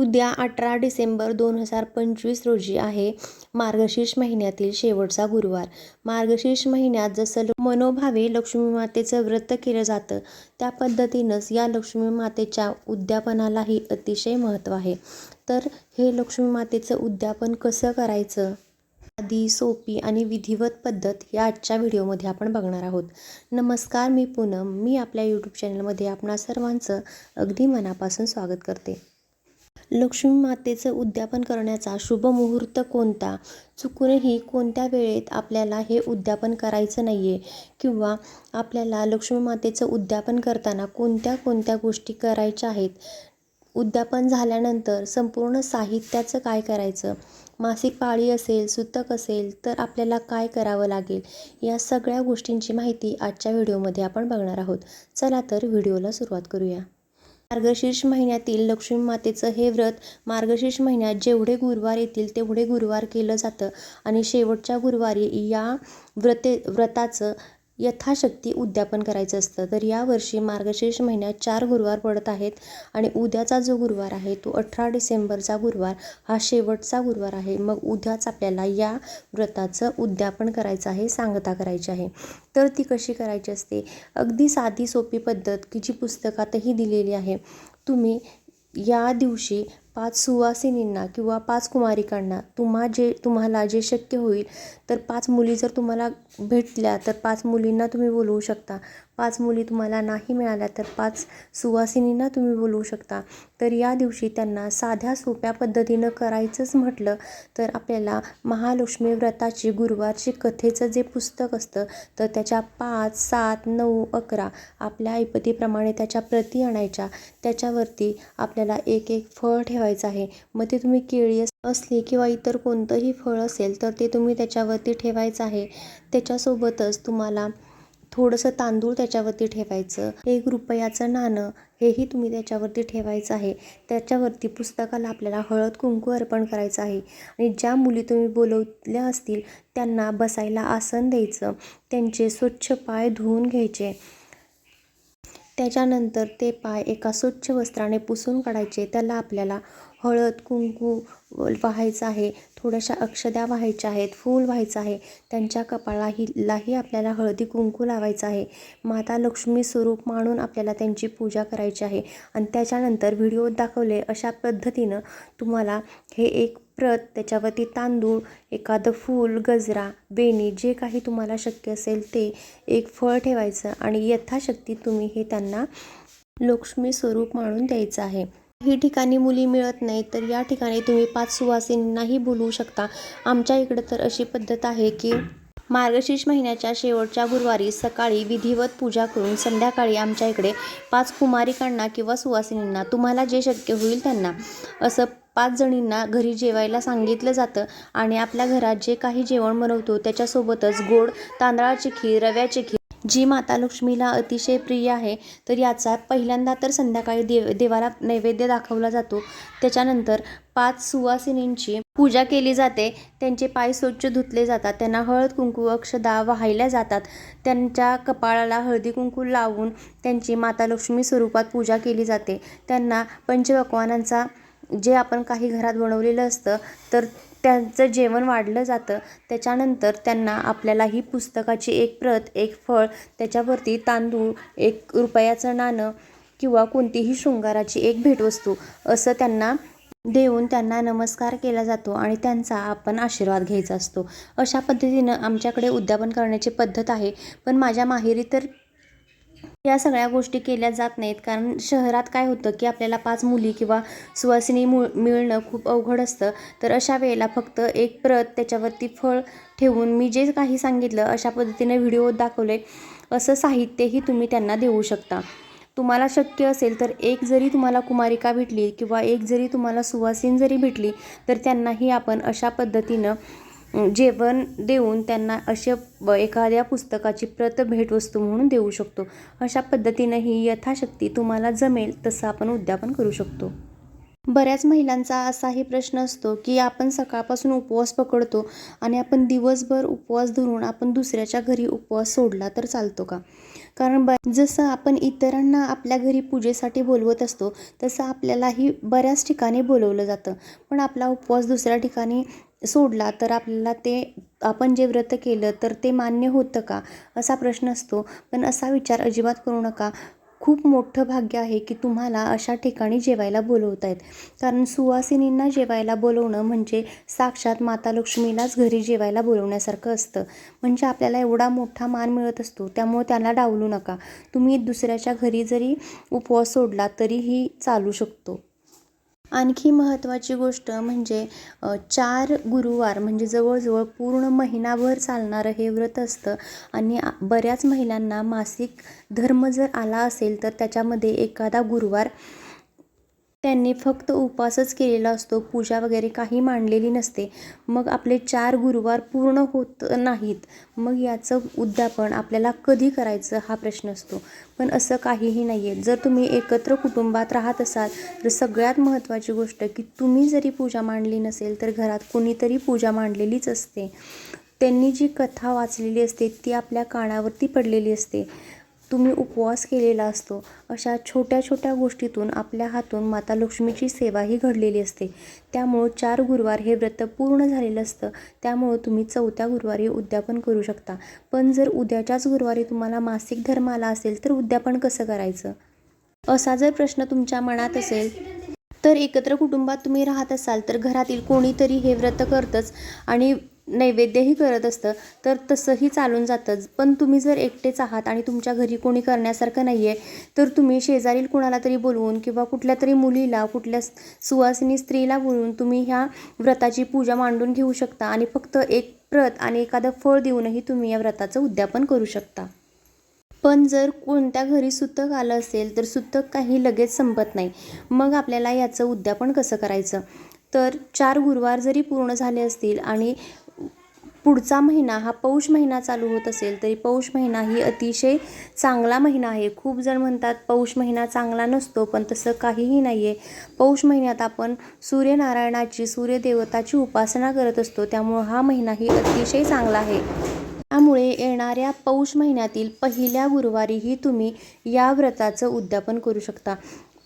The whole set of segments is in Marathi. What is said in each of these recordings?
उद्या अठरा डिसेंबर दोन हजार पंचवीस रोजी आहे मार्गशीर्ष महिन्यातील शेवटचा गुरुवार. मार्गशीर्ष महिन्यात जसं मनोभावे लक्ष्मी मातेचं व्रत केलं जातं त्या पद्धतीनंच या लक्ष्मी मातेच्या उद्यापनालाही अतिशय महत्त्व आहे. तर हे लक्ष्मी मातेचं उद्यापन कसं करायचं? आधी सोपी आणि विधिवत पद्धत या आजच्या व्हिडिओमध्ये आपण बघणार आहोत. नमस्कार मी पूनम. मी आपल्या यूट्यूब चॅनलमध्ये आपणा सर्वांचं अगदी मनापासून स्वागत करते. लक्ष्मी मातेचं उद्यापन करण्याचा शुभ मुहूर्त कोणता? चुकूनही कोणत्या वेळेत आपल्याला हे उद्यापन करायचं नाही आहे किंवा आपल्याला लक्ष्मी मातेचं उद्यापन करताना कोणत्या कोणत्या गोष्टी करायच्या आहेत? उद्यापन झाल्यानंतर संपूर्ण साहित्याचं काय करायचं? मासिक पाळी असेल सुतक असेल तर आपल्याला काय करावं लागेल? या सगळ्या गोष्टींची माहिती आजच्या व्हिडिओमध्ये आपण बघणार आहोत. चला तर व्हिडिओला सुरुवात करूया. मार्गशीर्ष महिन्यातील लक्ष्मी मातेचं हे व्रत मार्गशीर्ष महिन्यात जेवढे गुरुवार येतील तेवढे गुरुवार केलं जातं. आणि शेवटच्या गुरुवारी या व्रते व्रताचं यथाशक्ती उद्यापन करायचं असतं. तर यावर्षी मार्गशीर्ष महिन्यात चार गुरुवार पडत आहेत आणि उद्याचा जो गुरुवार आहे तो अठरा डिसेंबरचा गुरुवार हा शेवटचा गुरुवार आहे. मग उद्याच आपल्याला या व्रताचं उद्यापन करायचं आहे सांगता करायची आहे. तर ती कशी करायची असते? अगदी साधी सोपी पद्धत की जी पुस्तकातही दिलेली आहे. तुम्ही या दिवशी पाच सुवासिनींना किंवा पाच कुमारिकांना तुम्हा जे तुम्हाला जे शक्य होईल तर पाच मुली जर तुम्हाला भेटल्या तर पाच मुलींना तुम्ही बोलवू शकता. पाच मुली तुम्हाला नाही मिळाल्या तर पाच सुवासिनींना तुम्ही बोलवू शकता. तर या दिवशी त्यांना साध्या सोप्या पद्धतीनं करायचंच म्हटलं तर आपल्याला महालक्ष्मी व्रताची गुरुवारची कथेचं जे पुस्तक असतं तर त्याच्या पाच सात नऊ अकरा आपल्या ऐपतीप्रमाणे त्याच्या प्रती आणायच्या. त्याच्यावरती आपल्याला एक एक फळ ठेवायचं आहे. मग ते तुम्ही केळी असली किंवा इतर कोणतंही फळ असेल तर ते तुम्ही त्याच्यावरती ठेवायचं आहे. त्याच्यासोबतच तुम्हाला थोडंसं तांदूळ त्याच्यावरती ठेवायचं एक रुपयाचं नाणं हेही तुम्ही त्याच्यावरती ठेवायचं आहे. त्याच्यावरती पुस्तकाला आपल्याला हळद कुंकू अर्पण करायचं आहे. आणि ज्या मुली तुम्ही बोलवल्या असतील त्यांना बसायला आसन द्यायचं त्यांचे स्वच्छ पाय धुवून घ्यायचे. त्याच्यानंतर ते पाय एका स्वच्छ वस्त्राने पुसून काढायचे. त्याला आपल्याला हळद कुंकू वाहायचं आहे. थोड्याशा अक्षद्या व्हायच्या आहेत. फूल व्हायचं आहे. त्यांच्या कपाळाही लाही आपल्याला हळदी कुंकू लावायचं आहे. माता लक्ष्मी स्वरूप मानून आपल्याला त्यांची पूजा करायची आहे. आणि त्याच्यानंतर व्हिडिओत दाखवले अशा पद्धतीनं तुम्हाला हे एक प्रत त्याच्यावरती तांदूळ एखादं फूल गजरा बेणी जे काही तुम्हाला शक्य असेल ते एक फळ ठेवायचं आणि यथाशक्ती तुम्ही हे त्यांना लक्ष्मी स्वरूप मानून द्यायचं आहे. काही ठिकाणी मुली मिळत नाही तर या ठिकाणी तुम्ही पाच सुवासिनींनाही बोलवू शकता. आमच्या इकडं तर अशी पद्धत आहे की मार्गशीर्ष महिन्याच्या शेवटच्या गुरुवारी सकाळी विधिवत पूजा करून संध्याकाळी आमच्या इकडे पाच कुमारिकांना किंवा सुवासिनींना तुम्हाला जे शक्य होईल त्यांना. असं पाच जणींना घरी जेवायला सांगितलं जातं आणि आपल्या घरात जे काही जेवण बनवतो त्याच्यासोबतच गोड तांदळाची खीर रव्याची खीर जी माता लक्ष्मीला अतिशय प्रिय आहे तर याचा पहिल्यांदा तर संध्याकाळी देव देवाला नैवेद्य दाखवला जातो. त्याच्यानंतर पाच सुवासिनींची पूजा केली जाते. त्यांचे पाय स्वच्छ धुतले जातात. त्यांना हळद कुंकू अक्षदा वाहिल्या जातात. त्यांच्या कपाळाला हळदी कुंकू लावून त्यांची माता लक्ष्मी स्वरूपात पूजा केली जाते. त्यांना पंचपक्वानांचा जे आपण काही घरात बनवलेलं असतं तर त्यांचं जेवण वाढलं जातं. त्याच्यानंतर त्यांना आपल्याला ही पुस्तकाची एक प्रत एक फळ त्याच्यावरती तांदूळ एक रुपयाचं नाणं किंवा कोणतीही शृंगाराची एक भेटवस्तू असं त्यांना देऊन त्यांना नमस्कार केला जातो आणि त्यांचा आपण आशीर्वाद घ्यायचा असतो. अशा पद्धतीनं आमच्याकडे उद्यापन करण्याची पद्धत आहे. पण माझ्या माहेरी तर या सगळ्या गोष्टी केल्या जात नाहीत. कारण शहरात काय होतं की आपल्याला पाच मुली किंवा सुवासिनी मु मिळणं खूप अवघड असतं. तर अशा वेळेला फक्त एक प्रत त्याच्यावरती फळ ठेवून मी जे काही सांगितलं अशा पद्धतीने व्हिडिओ दाखवले. असं साहित्यही तुम्ही त्यांना देऊ शकता. तुम्हाला शक्य असेल तर एक जरी तुम्हाला कुमारिका भेटली किंवा एक जरी तुम्हाला सुवासीन जरी भेटली तर त्यांनाही आपण अशा पद्धतीनं जेवण देऊन त्यांना अशा एखाद्या पुस्तकाची प्रत भेटवस्तू म्हणून देऊ शकतो. अशा पद्धतीनं ही यथाशक्ती तुम्हाला जमेल तसं आपण उद्यापन करू शकतो. बऱ्याच महिलांचा असाही प्रश्न असतो की आपण सकाळपासून उपवास पकडतो आणि आपण दिवसभर उपवास धरून आपण दुसऱ्याच्या घरी उपवास सोडला तर चालतो का? कारण ब जसं आपण इतरांना आपल्या घरी पूजेसाठी बोलवत असतो तसं आपल्यालाही बऱ्याच ठिकाणी बोलवलं जातं. पण आपला उपवास दुसऱ्या ठिकाणी सोडला तर आपल्याला ते आपण जे व्रत केलं तर ते मान्य होतं का? असा प्रश्न असतो. पण असा विचार अजिबात करू नका. खूप मोठं भाग्य आहे की तुम्हाला अशा ठिकाणी जेवायला बोलवत आहेत कारण सुवासिनींना जेवायला बोलवणं म्हणजे साक्षात माता लक्ष्मीलाच घरी जेवायला बोलवण्यासारखं असतं. म्हणजे आपल्याला एवढा मोठा मान मिळत असतो त्यामुळे त्याला डावलू नका. तुम्ही दुसऱ्याच्या घरी जरी उपवास सोडला तरीही चालू शकतो. आणखी महत्त्वाची गोष्ट म्हणजे चार गुरुवार म्हणजे जवळजवळ पूर्ण महिनाभर चालणारं हे व्रत असतं आणि बऱ्याच महिलांना मासिक धर्म जर आला असेल तर त्याच्यामध्ये एखादा गुरुवार त्यांनी फक्त उपवासच केलेला असतो पूजा वगैरे काही मांडलेली नसते. मग आपले चार गुरुवार पूर्ण होत नाहीत. मग याचं उद्यापन आपल्याला कधी करायचं हा प्रश्न असतो. पण असं काहीही नाही आहे जर तुम्ही एकत्र कुटुंबात राहत असाल तर सगळ्यात महत्त्वाची गोष्ट की तुम्ही जरी पूजा मांडली नसेल तर घरात कोणीतरी पूजा मांडलेलीच असते. त्यांनी जी कथा वाचलेली असते ती आपल्या कानावरती पडलेली असते. तुम्ही उपवास केलेला असतो अशा छोट्या छोट्या गोष्टीतून आपल्या हातून माता लक्ष्मीची सेवाही घडलेली असते. त्यामुळं चार गुरुवार हे व्रत पूर्ण झालेलं असतं. त्यामुळं तुम्ही चौथ्या गुरुवारी उद्यापन करू शकता. पण जर उद्याच्याच गुरुवारी तुम्हाला मासिक धर्म आला असेल तर उद्यापन कसं करायचं? असा जर प्रश्न तुमच्या मनात असेल तर एकत्र कुटुंबात तुम्ही राहत असाल तर घरातील कोणीतरी हे व्रत करतंच आणि नैवेद्यही करत असतं तर तसंही चालून जातंच पण तुम्ही जर एकटेच आहात आणि तुमच्या घरी कोणी करण्यासारखं नाही आहे तर तुम्ही शेजारील कुणाला तरी बोलवून किंवा कुठल्या तरी मुलीला कुठल्या सुवासिनी स्त्रीला बोलवून तुम्ही ह्या व्रताची पूजा मांडून घेऊ शकता आणि फक्त एक व्रत आणि एखादं फळ देऊनही तुम्ही या व्रताचं उद्यापन करू शकता. पण जर कोणत्या घरी सुतक आलं असेल तर सुतक काही लगेच संपत नाही. मग आपल्याला याचं उद्यापन कसं करायचं? तर चार गुरुवार जरी पूर्ण झाले असतील आणि पुढचा महिना हा पौष महिना चालू होत असेल तरी पौष महिना ही अतिशय चांगला महिना आहे. खूप जण म्हणतात पौष महिना चांगला नसतो पण तसं काहीही नाही आहे पौष महिन्यात आपण सूर्यनारायणाची सूर्यदेवताची उपासना करत असतो त्यामुळं हा महिनाही अतिशय चांगला आहे. त्यामुळे येणाऱ्या पौष महिन्यातील पहिल्या गुरुवारीही तुम्ही या व्रताचं उद्यापन करू शकता.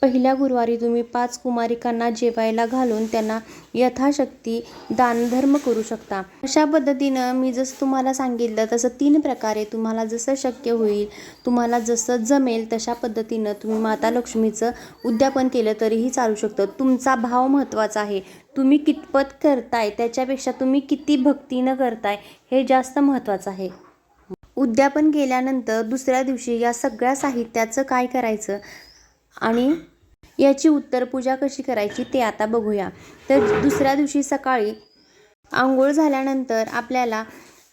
पहिल्या गुरुवारी तुम्ही पाच कुमारिकांना जेवायला घालून त्यांना यथाशक्ती दानधर्म करू शकता. अशा पद्धतीनं मी जसं तुम्हाला सांगितलं तसं तीन प्रकारे तुम्हाला जसं शक्य होईल तुम्हाला जसं जमेल तशा पद्धतीनं तुम्ही माता लक्ष्मीचं उद्यापन केलं तरीही चालू शकतं. तुमचा भाव महत्त्वाचा आहे. तुम्ही कितपत करताय त्याच्यापेक्षा तुम्ही किती भक्तीनं करताय हे जास्त महत्त्वाचं आहे. उद्यापन केल्यानंतर दुसऱ्या दिवशी या सगळ्या साहित्याचं काय करायचं? आणि याची उत्तर पूजा कशी करायची ते आता बघूया. तर दुसऱ्या दिवशी सकाळी आंघोळ झाल्यानंतर आपल्याला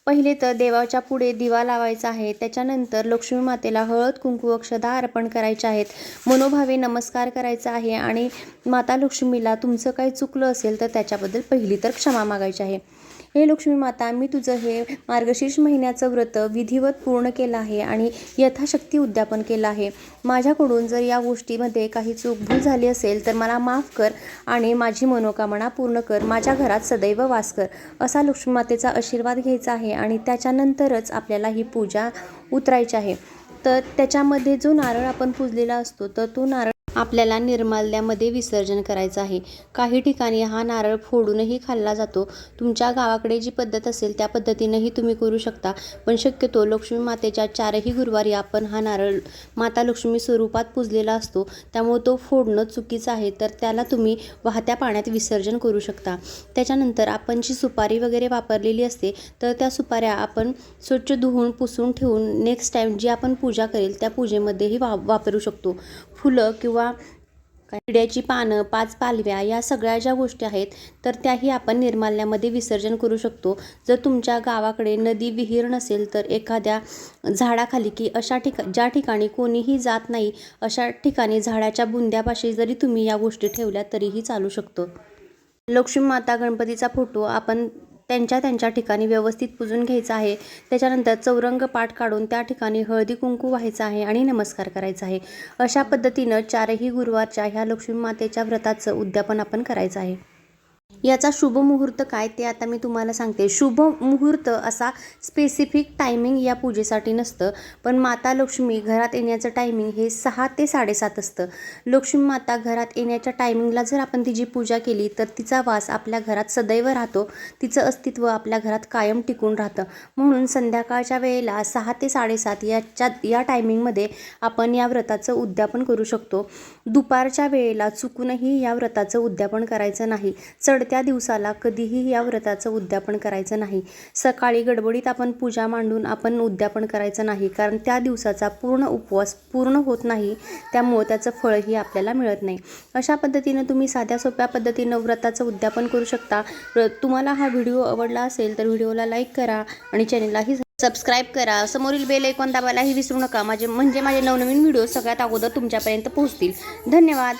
पहिले तर देवाच्या पुढे दिवा लावायचा आहे. त्याच्यानंतर लक्ष्मी मातेला हळद कुंकू अक्षदा अर्पण करायचे आहेत. मनोभावे नमस्कार करायचा आहे आणि माता लक्ष्मीला तुमचं काही चुकलं असेल तर त्याच्याबद्दल पहिली तर क्षमा मागायची आहे. हे लक्ष्मी माता मी तुझं हे मार्गशीर्ष महिन्याचं व्रत विधिवत पूर्ण केलं आहे आणि यथाशक्ती उद्यापन केलं आहे. माझ्याकडून जर या गोष्टीमध्ये काही चूकभूल झाली असेल तर मला माफ कर आणि माझी मनोकामना पूर्ण कर. माझ्या घरात सदैव वास कर. असा लक्ष्मी मातेचा आशीर्वाद घ्यायचा आहे आणि त्याच्यानंतरच आपल्याला ही पूजा उतरायची आहे. तर त्याच्यामध्ये जो नारळ आपण पुजलेला असतो तर तो नारळ आपल्याला निर्माल्यामध्ये विसर्जन करायचं आहे. काही ठिकाणी हा नारळ फोडूनही खाल्ला जातो. तुमच्या गावाकडे जी पद्धत असेल त्या पद्धतीनंही तुम्ही करू शकता. पण शक्यतो लक्ष्मी मातेच्या चारही गुरुवारी आपण हा नारळ माता लक्ष्मी स्वरूपात पुजलेला असतो. त्यामुळे तो फोडणं चुकीचं आहे तर त्याला तुम्ही वाहत्या पाण्यात विसर्जन करू शकता. त्याच्यानंतर आपण जी सुपारी वगैरे वापरलेली असते तर त्या सुपाऱ्या आपण स्वच्छ धुवून पुसून ठेवून नेक्स्ट टाईम जी आपण पूजा करेल त्या पूजेमध्येही वा वापरू शकतो. फुलं किंवा किड्याची पानं पाच पालव्या या सगळ्या ज्या गोष्टी आहेत तर त्याही आपण निर्माल्यामध्ये विसर्जन करू शकतो. जर तुमच्या गावाकडे नदी विहीर नसेल तर एखाद्या झाडाखाली की अशा ठिका ज्या ठिकाणी कोणीही जात नाही अशा ठिकाणी झाडाच्या बुंद्यापाशी जरी तुम्ही या गोष्टी ठेवल्या तरीही चालू शकतो. लक्ष्मी माता गणपतीचा फोटो आपण त्यांच्या त्यांच्या ठिकाणी व्यवस्थित पुजून घ्यायचं आहे. त्याच्यानंतर चौरंग पाठ काढून त्या ठिकाणी हळदी कुंकू व्हायचं आहे आणि नमस्कार करायचा आहे. अशा पद्धतीनं चारही गुरुवारच्या ह्या लक्ष्मी मातेच्या व्रताचं उद्यापन आपण करायचं आहे. याचा शुभ मुहूर्त काय ते आता मी तुम्हाला सांगते. शुभ मुहूर्त असा स्पेसिफिक टायमिंग या पूजेसाठी नसतं. पण माता लक्ष्मी घरात येण्याचं टायमिंग हे सहा ते साडेसात असतं. लक्ष्मी माता घरात येण्याच्या टायमिंगला जर आपण तिची पूजा केली तर तिचा वास आपल्या घरात सदैव राहतो. तिचं अस्तित्व आपल्या घरात कायम टिकून राहतं. म्हणून संध्याकाळच्या वेळेला सहा ते साडेसात याच्या या टायमिंगमध्ये आपण या व्रताचं उद्यापन करू शकतो. दुपारच्या वेळेला चुकूनही या व्रताचं उद्यापन करायचं नाही. चढ चढत्या दिवसाला कधीही या व्रताचं उद्यापन करायचं नाही. सकाळी गडबडीत आपण पूजा मांडून आपण उद्यापन करायचं नाही कारण त्या दिवसाचा पूर्ण उपवास पूर्ण होत नाही त्यामुळं त्याचं फळही आपल्याला मिळत नाही. अशा पद्धतीनं तुम्ही साध्या सोप्या पद्धतीनं व्रताचं उद्यापन करू शकता. तुम्हाला हा व्हिडिओ आवडला असेल तर व्हिडिओला लाईक करा आणि चॅनेललाही सबस्क्राईब करा. समोरील बेल ऐकून दाबायलाही विसरू नका. माझे म्हणजे माझे नवनवीन व्हिडिओ सगळ्यात अगोदर तुमच्यापर्यंत पोहोचतील. धन्यवाद.